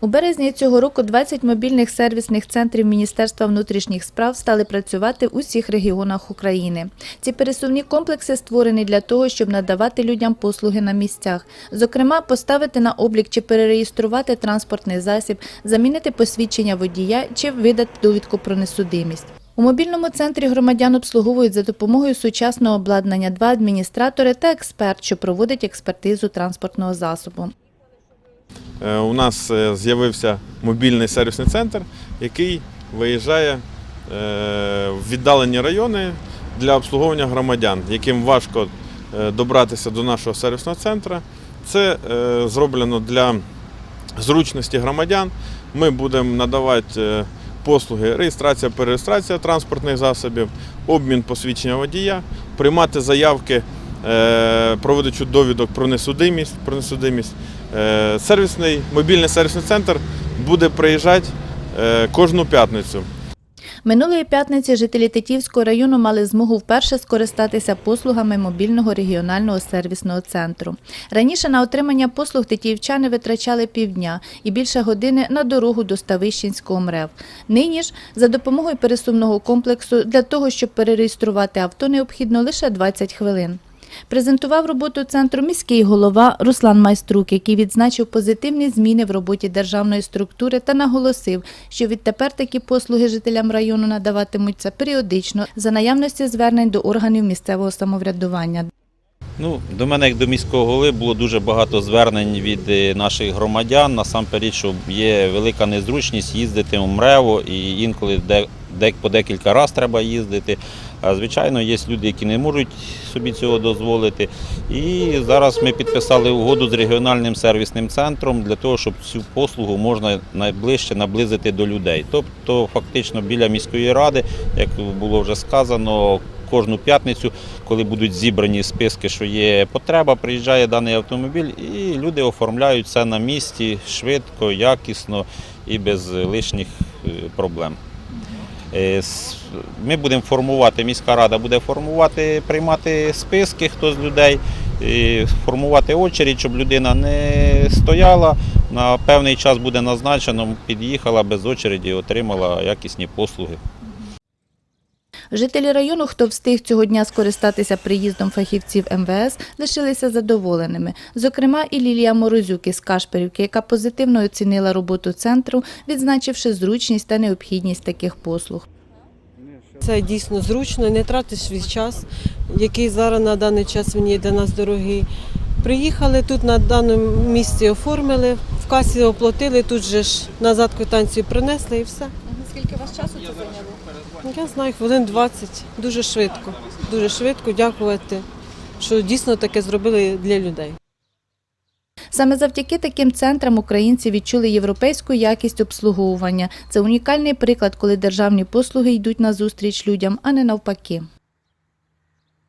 У березні цього року 20 мобільних сервісних центрів Міністерства внутрішніх справ стали працювати в усіх регіонах України. Ці пересувні комплекси створені для того, щоб надавати людям послуги на місцях. Зокрема, поставити на облік чи перереєструвати транспортний засіб, замінити посвідчення водія чи видати довідку про несудимість. У мобільному центрі громадян обслуговують за допомогою сучасного обладнання два адміністратори та експерт, що проводить експертизу транспортного засобу. Е, У нас е, з'явився мобільний сервісний центр, який виїжджає е, в віддалені райони для обслуговування громадян, яким важко добратися до нашого сервісного центру. Це зроблено для зручності громадян. Ми будемо надавати послуги реєстрація, перереєстрація транспортних засобів, обмін посвідчення водія, приймати заявки е, про видачу довідок про несудимість. Про несудимість. Е, Сервісний мобільний сервісний центр буде приїжджати е, кожну п'ятницю. Минулої п'ятниці жителі Тетівського району мали змогу вперше скористатися послугами мобільного регіонального сервісного центру. Раніше на отримання послуг тетіївчани витрачали півдня і більше години на дорогу до Ставищенського МРЕВ. Нині ж за допомогою пересувного комплексу для того, щоб перереєструвати авто, необхідно лише 20 хвилин. Презентував роботу центру міський голова Руслан Майструк, який відзначив позитивні зміни в роботі державної структури та наголосив, що відтепер такі послуги жителям району надаватимуться періодично за наявності звернень до органів місцевого самоврядування. Ну, до мене, як до міського голови, було дуже багато звернень від е, наших громадян. Насамперед, що є велика незручність їздити в МРЕВО і інколи де, по декілька разів треба їздити. А звичайно, є люди, які не можуть собі цього дозволити. І зараз ми підписали угоду з регіональним сервісним центром для того, щоб цю послугу можна найближче наблизити до людей. Тобто, фактично біля міської ради, як було вже сказано, кожну п'ятницю, коли будуть зібрані списки, що є потреба, приїжджає даний автомобіль, і люди оформляють це на місці швидко, якісно і без лишніх е, проблем. Е, Ми будемо формувати, міська рада буде формувати, приймати списки, хто з людей, формувати очередь, щоб людина не стояла. На певний час буде назначено, під'їхала без очереді, отримала якісні послуги. Жителі району, хто встиг цього дня скористатися приїздом фахівців МВС, лишилися задоволеними. Зокрема, і Лілія Морозюк із Кашпирівки, яка позитивно оцінила роботу центру, відзначивши зручність та необхідність таких послуг. Це дійсно зручно, не тратиш свій час, який зараз на даний час він є для нас дорогий. Приїхали тут на даному місці, оформили, в касі оплатили, тут же ж назад квитанцію принесли і все. Скільки вас часу це зайняло? Я знаю, хвилин 20. Дуже швидко. Дуже швидко дякувати, що дійсно таке зробили для людей. Саме завдяки таким центрам українці відчули європейську якість обслуговування. Це унікальний приклад, коли державні послуги йдуть на зустріч людям, а не навпаки.